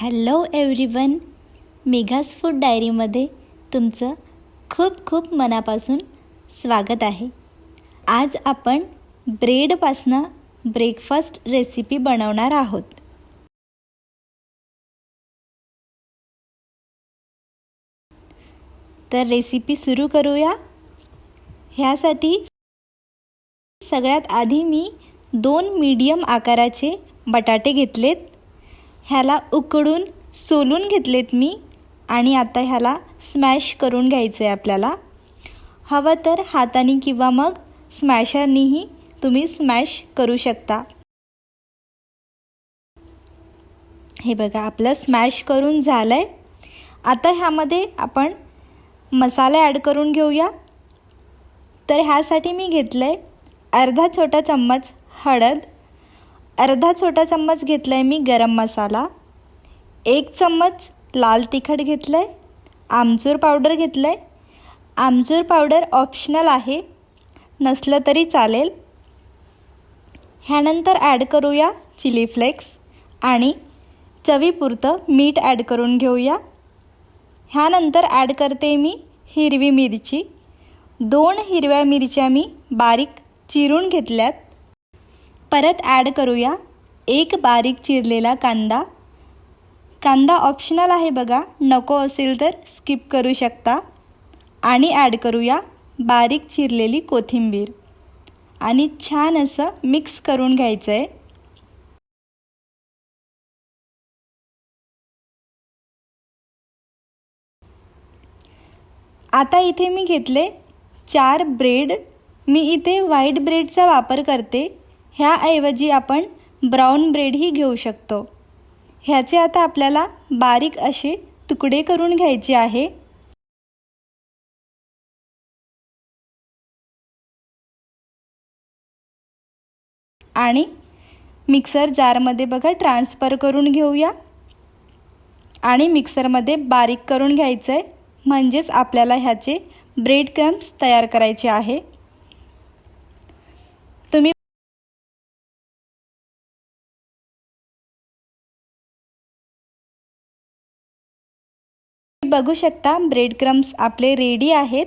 Hello everyone मेघास food डायरीमध्ये तुमचं खूप खूप मनापासून स्वागत आहे. आज आपण ब्रेडपासनं ब्रेकफास्ट रेसिपी बनवणार आहोत. तर रेसिपी सुरू करूया. ह्यासाठी सगळ्यात आधी मी दोन मीडियम आकाराचे बटाटे घेतलेत. ह्याला उकडून सोलून घेतलेत मी आणि आता ह्याला स्मॅश करून घ्यायचं आहे आपल्याला. हवं तर हाताने किंवा मग स्मॅशरनीही तुम्ही स्मॅश करू शकता. हे बघा आपलं स्मॅश करून झालं आहे आता ह्यामध्ये आपण मसाले ॲड करून घेऊया. तर ह्यासाठी मी घेतलं आहे अर्धा छोटा चम्मच हळद. अर्धा छोटा चम्मच घेतला आहे मी गरम मसाला. एक चम्मच लाल तिखट घेतलं आहे आमचूर पावडर घेतलं आहे आमचूर पावडर ऑप्शनल आहे. नसलं तरी चालेल. ह्यानंतर ॲड करूया चिली फ्लेक्स आणि चवीपुरतं मीठ ॲड करून घेऊया. ह्यानंतर ॲड करते मी हिरवी मिरची. दोन हिरव्या मिरच्या मी बारीक चिरून घेतल्यात. परत ॲड करूया. एक बारीक चिरलेला कांदा. कांदा ऑप्शनल आहे बघा. नको असेल तर स्किप करू शकता. आणि ॲड करूया बारीक चिरलेली कोथिंबीर. आणि छान असं मिक्स करून घ्यायचं आहे आता इथे मी घेतले चार ब्रेड मी इथे व्हाईट ब्रेडचा वापर करते. ह्याऐवजी आपण ब्राऊन ब्रेडही घेऊ शकतो. ह्याचे आता आपल्याला बारीक असे तुकडे करून घ्यायचे आहे. आणि मिक्सर जारमध्ये बघा ट्रान्सफर करून घेऊया. आणि मिक्सरमध्ये बारीक करून घ्यायचं आहे म्हणजेच आपल्याला ह्याचे ब्रेड क्रम्स तयार करायचे आहे. बघू शकता ब्रेड क्रम्स आपले रेडी आहेत.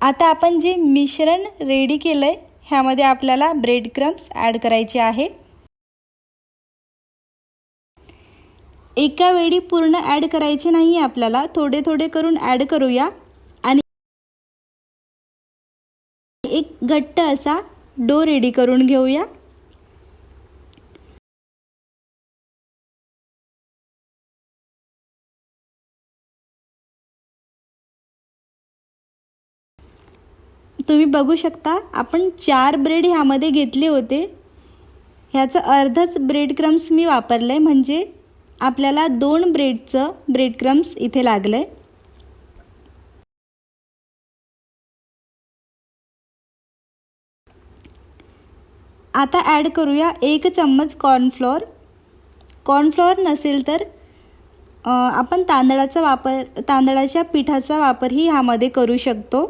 आता आपण जे मिश्रण रेडी केलं आहे ह्यामध्ये आपल्याला ब्रेड क्रम्स ॲड करायचे आहे. एका वेळी पूर्ण ॲड करायचे नाही आपल्याला थोडे थोडे करून ॲड करूया. आणि एक घट्ट असा डो रेडी करून घेऊया. तुम्ही बघू शकता आपण चार ब्रेड ह्यामध्ये घेतले होते. ह्याचं अर्धच ब्रेड क्रम्स मी वापरलं आहे म्हणजे आपल्याला दोन ब्रेडचं ब्रेड क्रम्स इथे लागलं आहे आता ॲड करूया एक चम्मच कॉर्नफ्लॉर कॉर्नफ्लॉर नसेल तर आपण तांदळाचा वापर तांदळाच्या पिठाचा वापरही ह्यामध्ये करू शकतो.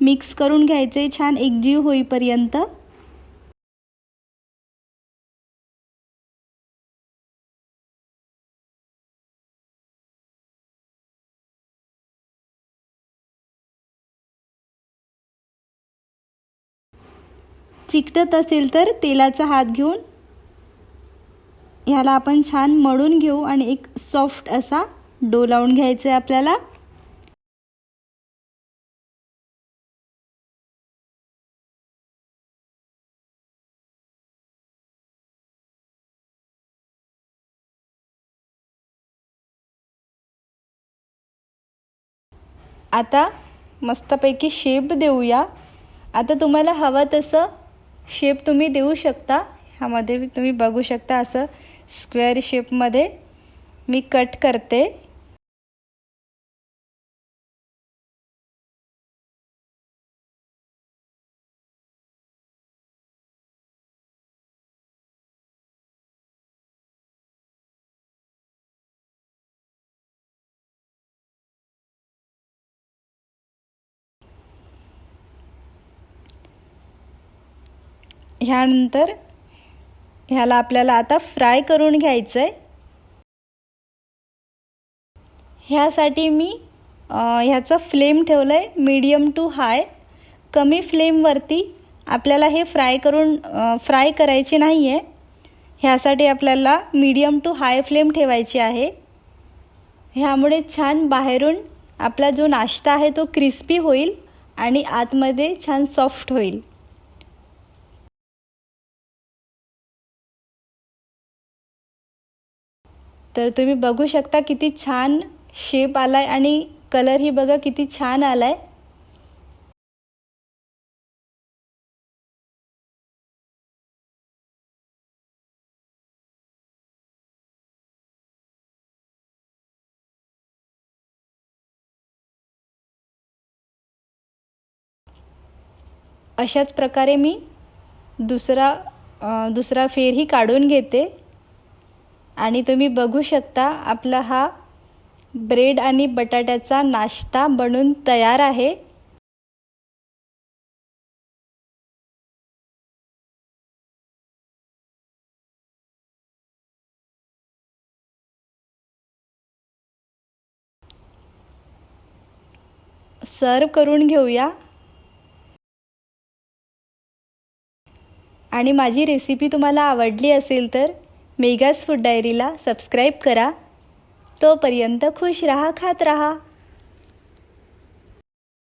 मिक्स करून घ्यायचे छान एकजीव होईपर्यंत. चिकटत असेल तर तेलाचा हात घेऊन ह्याला आपण छान मळून घेऊ आणि एक सॉफ्ट असा डो लावून घ्यायचा आहे आपल्याला. आता मस्तपैकी शेप देऊया. आता तुम्हाला हवं तसं शेप तुम्ही देऊ शकता. ह्यामध्ये तुम्ही बघू शकता असं स्क्वेअर शेपमध्ये मी कट करते. ह्यानंतर ह्याला आपल्याला आता फ्राय करून घ्यायचं आहे ह्यासाठी मी ह्याचं फ्लेम ठेवलं आहे मीडियम टू हाय. कमी फ्लेमवरती आपल्याला हे फ्राय करून फ्राय करायचे नाही आहे ह्यासाठी आपल्याला मीडियम टू हाय फ्लेम ठेवायची आहे. ह्यामुळे छान बाहेरून आपला जो नाश्ता आहे तो क्रिस्पी होईल आणि आतमध्ये छान सॉफ्ट होईल. तर तुम्ही बघू शकता किती छान शेप आला आहे आणि कलरही बघा किती छान आला आहे अशाच प्रकारे मी दुसरा दुसरा फेरही काढून घेते. आणि तुम्ही बघू शकता आपला हा ब्रेड आणि बटाट्याचा नाश्ता बनून तयार आहे. सर्व करून घेऊया. आणि माझी रेसिपी तुम्हाला आवडली असेल तर मेगाज फूड डायरीला सबस्क्राईब करा. तोपर्यंत खुश रहा खात रहा.